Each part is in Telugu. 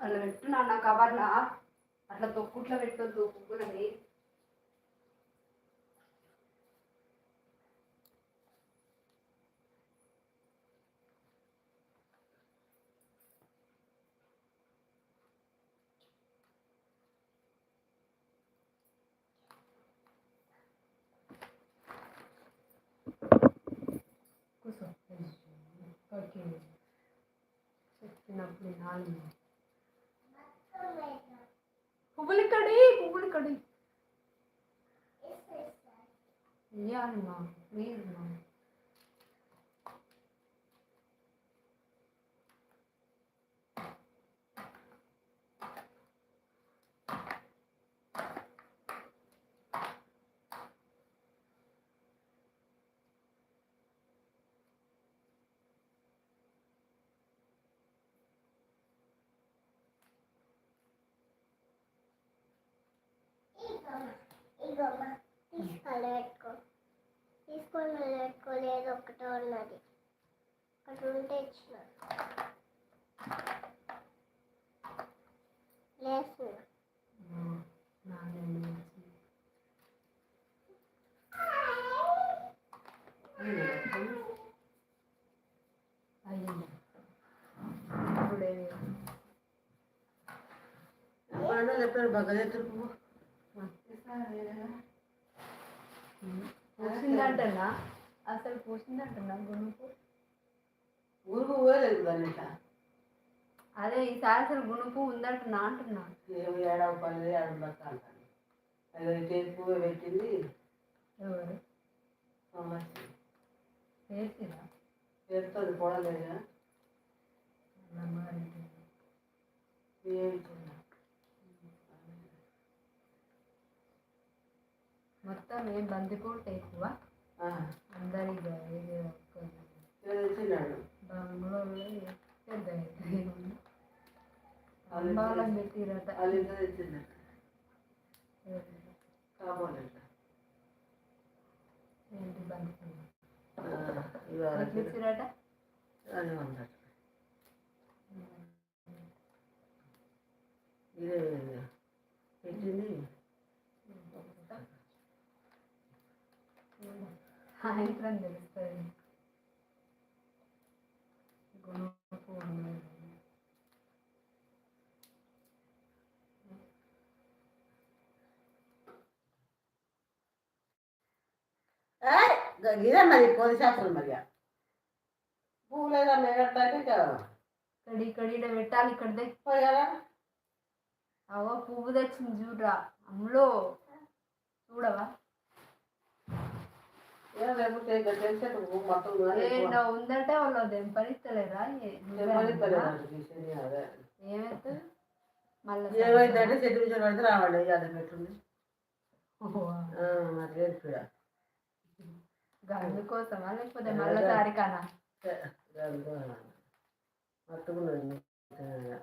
అట్లా పెట్టు నాన్న కవర్లా అట్లా తొక్కుట్లో పెట్టొద్దు పువ్వులని కూర్చో. ఓకే చెప్పినప్పుడు నాలుగు. పువ్వులు ఇక్కడి పువ్వులు ఇక్కడి ఇవ్వాలమ్మా పెట్టుకో తీసుకొని పెట్టుకోలేదు ఒకటే ఉన్నది. ఒకటి ఉంటే ఇచ్చిన. లేస్తున్నా. నాలుగు అయ్యింది ఇప్పుడే ఎప్పుడన్నా చెప్పారు భగవద్గీత పువ్వు పూసిందంటనా అసలు పూసిందంటనా గుణుపు ఊరుకు పోలేదు దాని ఇట్లా అదే ఈసారి అసలు గుణుపు ఉందంటున్నా అంటున్నా. ఏమో ఏడవ పని ఏడవ బక్క అంటాను అదే టేపు పెట్టింది. ఎవరు? చేస్తుంది పొడలేదా అమ్మగారింటి ఏంటి మొత్తం ఏం బందిపోటు ఎక్కువ తెచ్చినాడు బంగ్లాలో పెద్ద. అంబాలం పెట్టిరట. ఏంటి బందిపోటు అది ఉందట. ఇదే పెట్టింది. సాయంత్రం తెలుస్తుంది గుణపు ఉన్నది. ఏయ్, ఇదే మరి కోడి శాస్త్రం మరి పువ్వు లేదా మేగట్టాక ఇక్కడ ఈడ పెట్టాలి ఇక్కడ పోయారా అవో పువ్వు తెచ్చింది చూడరా. అమ్ములో. చూడవా? ఏం ఏంటో ఉందంటే వాళ్ళు దెంపరిస్తలేరా ఏమైతుంది మళ్ళీ ఏమైందంటే చెట్టు పడితే రావాలి అది పెట్టుంది కోసమా? లేకపోతే మళ్ళీ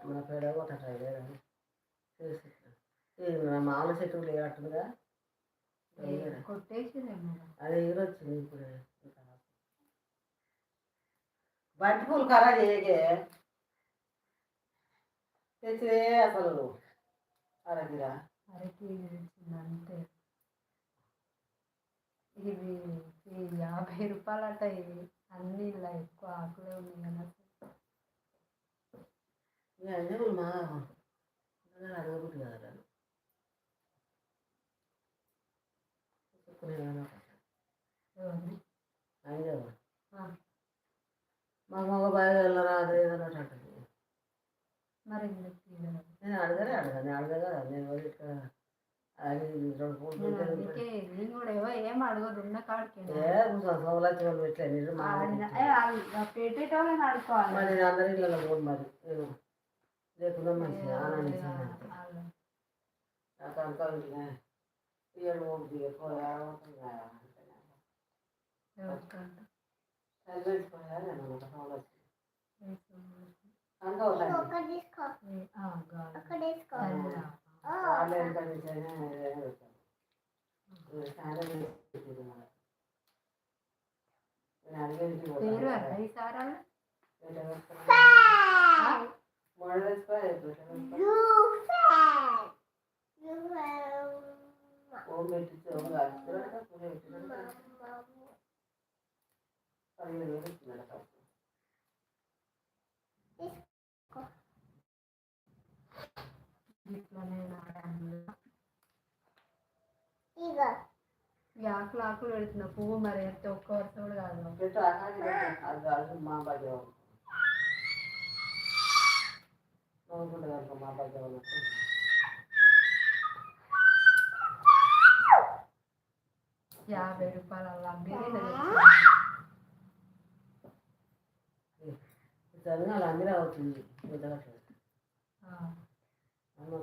మన పేడ ఒకటి మామూలు చెట్టు కొట్టేసిరేమో అదే వచ్చింది ఇప్పుడే బంతి పూలు ఖరా చేయకే తెచ్చిదే అసలు అరగిరా అరకి అంతే ఇవి యాభై రూపాయలట ఇవి అన్ని ఇలా ఎక్కువ ఆకులే ఉన్నాయి కదా అన్నీ మా అడగబుద్ది కదా మా మగ బాగా వెళ్ళరా అదే ఏదన్నా అంటది మరి నేను అడగలే అడగను అడగదా నేను మరి అది రెండు పూలు ఏం అడగదు ఉన్న కాడికి ఏ వాళ్ళు పెట్టేటోళ్ళని మరి నేను అందరి ఇళ్ళలో పోను మరి నేను లేకుండా మంచిగా ఆనందించాను నాకు అనుకోవాలి ఏడు ఒకటి ఎక్కువ ఎవరికంట? చదివిపోయా నేను ఒక సోలాచి వేసుకోవాలి. అనుకోవాలి ఒకటి తీసుకో ఓం పెట్టించి ఓం కాల్చుకున్నాడు పూజ పెట్టినాడు పదిహేను వేలు ఇస్తున్నాడు ఫస్ట్ ఆకులు ఆకులు పెడుతున్న పువ్వు మరి ఎంత ఒక్క వరుస కూడా కాదు పెట్టు ఆకాశం మా భాగ్యం నవ్వుకుంటుంది మా భాగ్యం యాభై రూపాయలు అలా చదివిన అవుతుంది అవుతుంది అందులో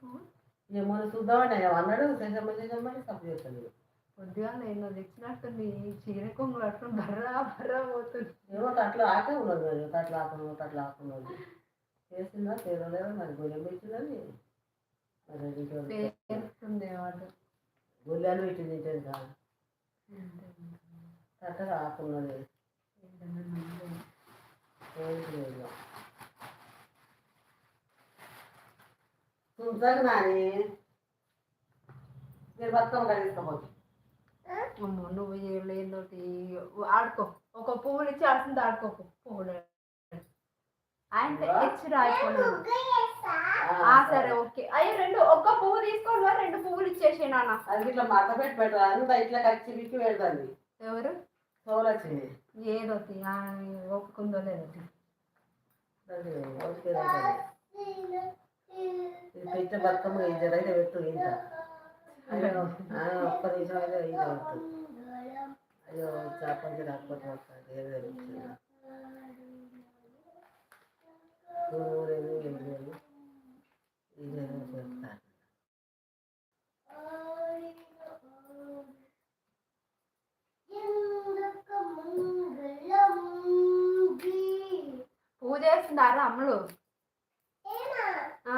పువ్వు ఏమో చూద్దామండి ఆయన అన్నాడు చేసమ్మ చేసమ్మని సప్పు చేస్తాను పొద్దుగా నేను తెచ్చినట్టుంది చీర కొంగులు అట్లా బర్రా బర్రా పోతుంది. ఏమో తట్లో ఆకే ఉన్నది తట్లో ఆకున్నది తట్లో ఆకున్నది చేసిందా చేయలేదా మరి? గొల్లెం పెట్టిందని మరి గొల్లెలు పెట్టింది ఇంకా తట్టగా ఆకున్నది లేదు. చూసాక నాని? మీరు బతుకమ్మ కలిసుకోపోతుంది అమ్మో నువ్వు లేదోటి ఆడుకో. ఒక పువ్వులు ఇచ్చి ఆడుతుంది ఆడుకో పువ్వులు. ఆయన ఇచ్చి ఆ సరే. ఓకే. అయ్యో రెండు ఒక్క పువ్వు తీసుకోండి మరి రెండు పువ్వులు ఇచ్చేసి నాన్న. అది ఇట్లా మడత పెట్టి అంతా ఇట్లా కచ్చి బిక్కి పెడుతుంది. ఎవరు? సోలు వచ్చింది. ఏదోటి ఒప్పుకుందో లేదో పెట్టిన బతుకమ్మ ఇది పెట్టు ఇంత అయ్యో ఆ, ఒక్క నిమిషం అయితే ఇంత పెట్టు అయ్యో చేపంచి రాకపోతే వస్తుంది ఏదో వచ్చిందా నూరేళ్ళు ఎనిమిది వేలు ఇదేదో చేస్తారు పూజ చేస్తున్నారా అమ్మలు ఆ,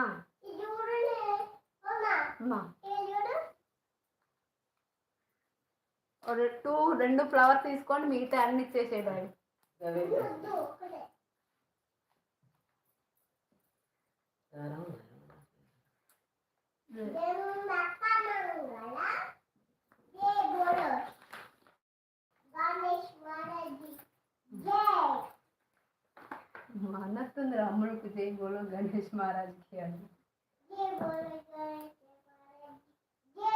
అమ్మా ఓ రె- టూ రెండు ఫ్లవర్ తీసుకొని మిగతా అన్ని జై అన్నట్టుంది అమ్ముడికి జై గోలో గణేష్ మహారాజ్కి అని. జై బోలో గణేష్ మహారాజ్ జై మా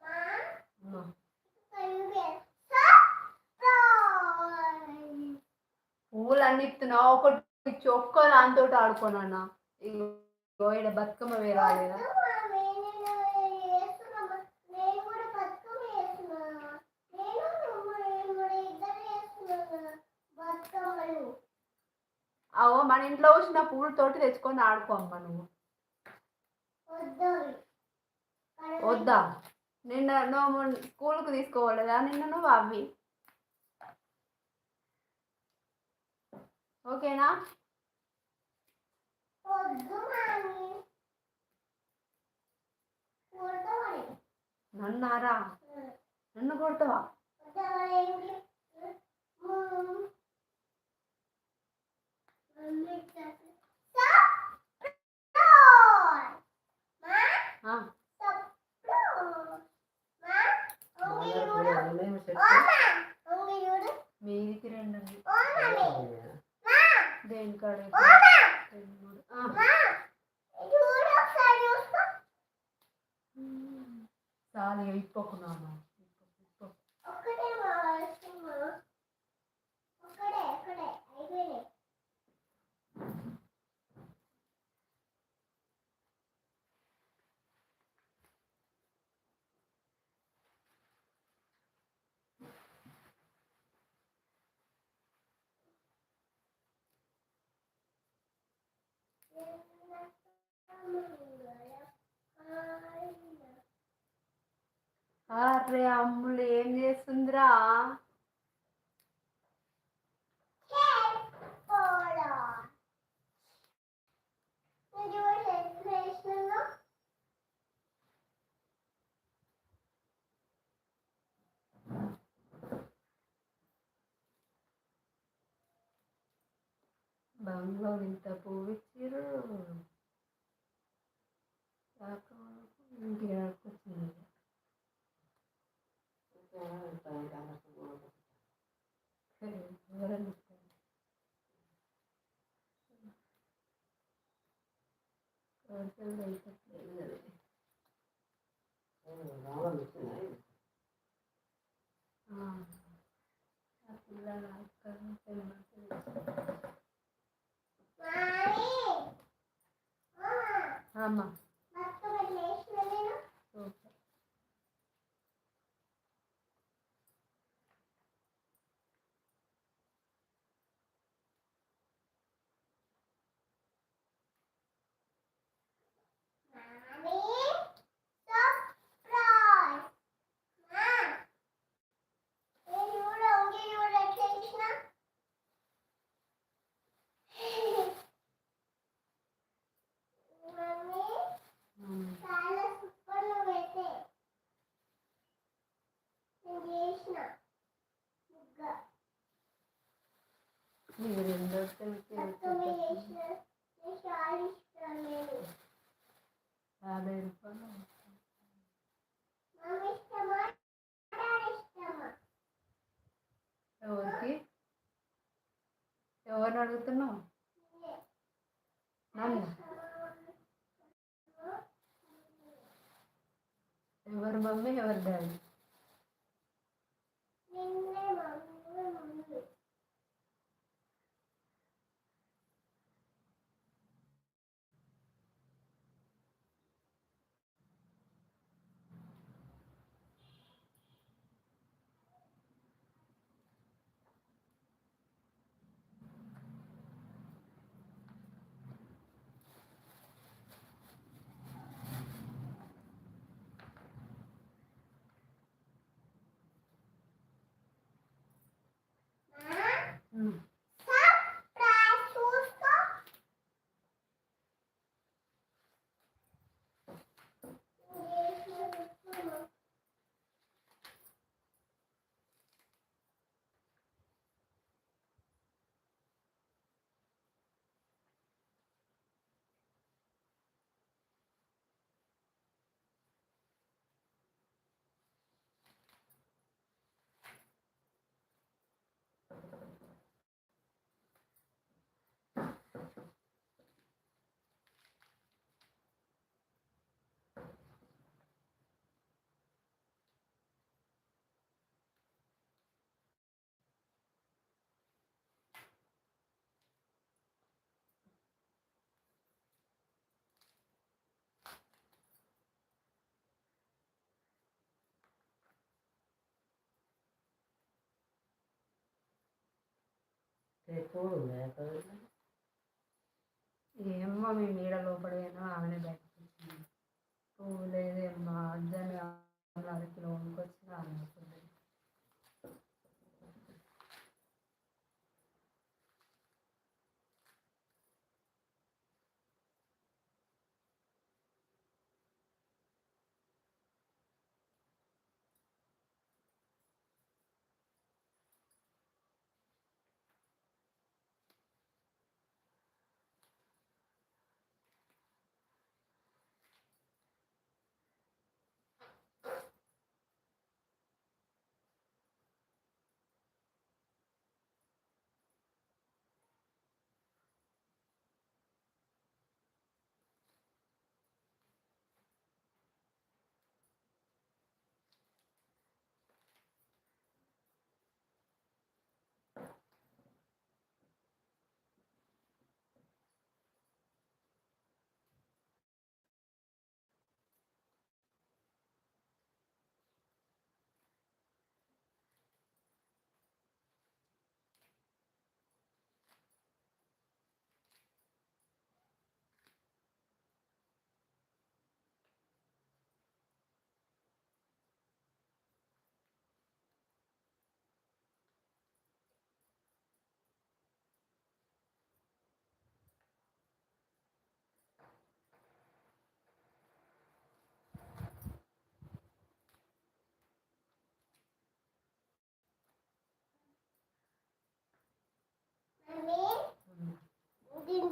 అమ్మా, పువ్వులు అన్ని ఇస్తున్నావు ఒకటి ఒక్క దాంతో ఆడుకోనన్నా బతుకమ్మ వేరాలి అవో మన ఇంట్లో వచ్చిన పువ్వులతోటి తెచ్చుకొని ఆడుకో అమ్మ నువ్వు వద్దా? నిన్న నువ్వు స్కూల్కి తీసుకోవాలేదా నిన్న నువ్వు అవి. ఓకేనా? నన్నారా? నన్ను కొడతావా? ఆ, అరే అమ్ములు ఏం చేస్తుందిరా? బంగ్లో ఇంత పువ్వు 응, 그냥 그렇습니다. 아마. ఎవరు మమ్మీ ఎవరు డాడీ నిన్నే మమ్మీ మమ్మీ మా ఉమ్. సర్ప్రైజ్ చూసుకో చూడు ఏమో మీ నీడ లోపడైనా ఆమెనే బయటకు వచ్చింది పువ్వు లేదేమ్మా అద్దని అరకిలో వండుకొచ్చిన ఆమె.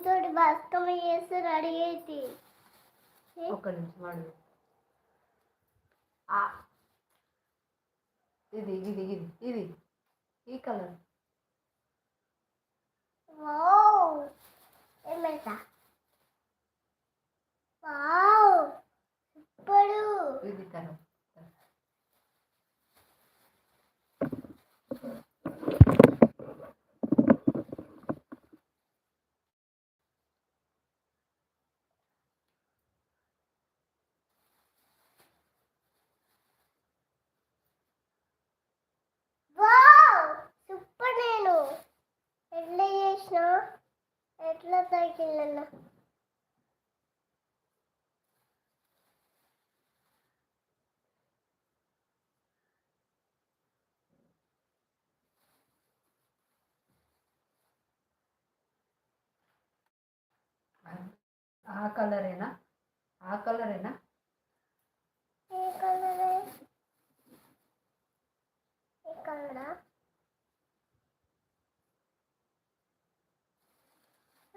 దీంతో బతుకమ్మ చేస్తే రెడీ అయితే ఒక్క నిమిషం అడుగు ఆ. ఇది ఇది ఇది ఇది ఈ కలర్. ఇది కలర్. తగ్గిన ఆ కలరేనా? ఆ కలరేనా? ఏ కలర్? ఏ కలరా?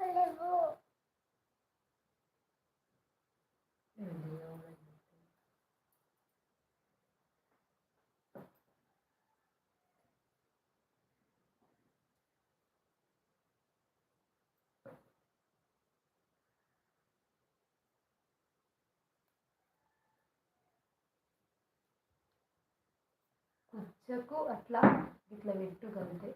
లేవు కుచ్చకు అట్లా ఇట్లా పెట్టుగలితే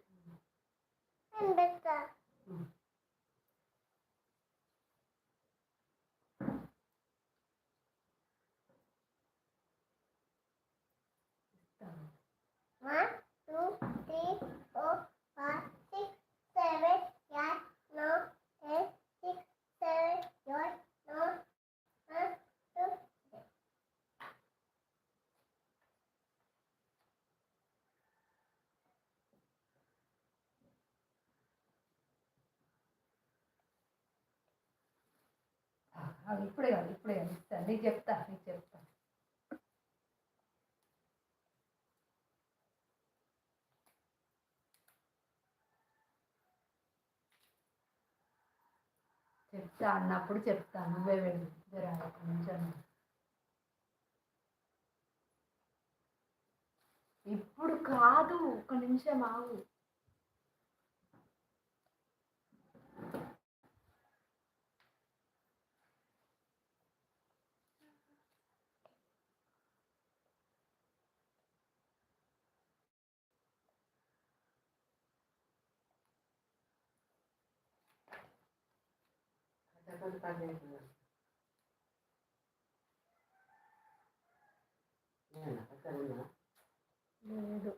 One, two, three, four, five, six, seven, eight, nine, ten, six, seven, eight, nine, one, two, three. ఇప్పుడే కాదు ఇప్పుడే కాదు నీకు చెప్తా నీకు చెప్తా చెప్తా అన్నప్పుడు చెప్తా నువ్వే వెళ్ళు జరా ఒక ఇప్పుడు కాదు. ఒక నిమిషం ఆగు. కథకళ పని అయిపోయింది. నేనా? అక్కడున్నా? లేదు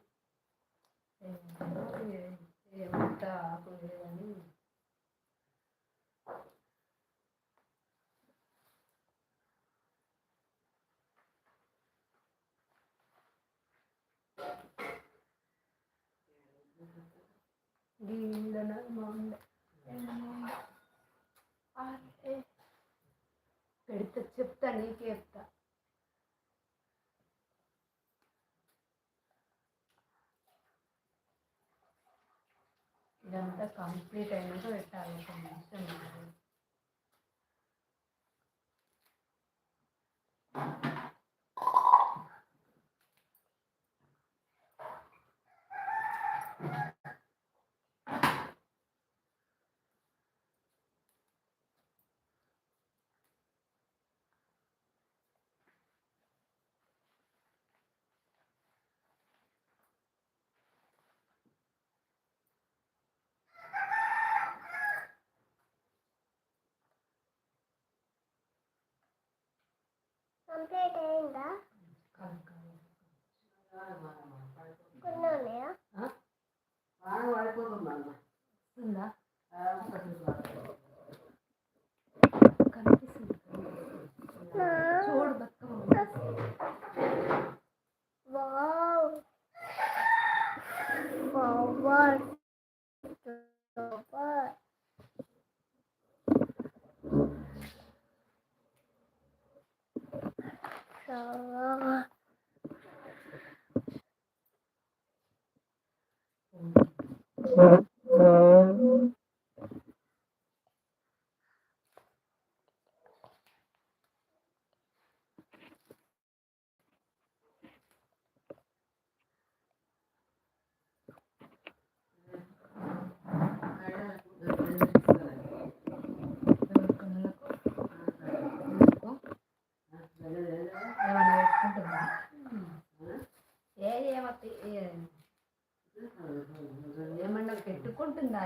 ఏమో ఏ- ఏమంతా ఆకు లేదని గీళ్ళన బాగుంది అరే పెడితే చెప్తా నీకే చెప్తా. ఇదంతా కంప్లీట్ అయినాక పెట్టాలి ఒక నిమిషం. కంప్లీట్ అయిందా. ఉందా ఆ, ఒకటి పడుతుంది. Oh.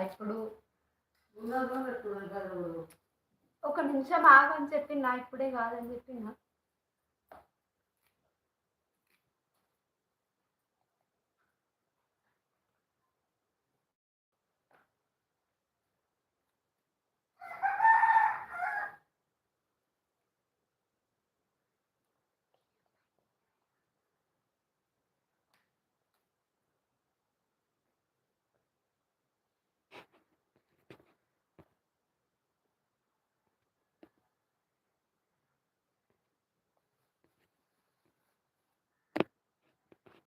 ఇప్పుడు ఒక నిమిషం ఆగని చెప్పినా ఇప్పుడే కాదని చెప్పినా.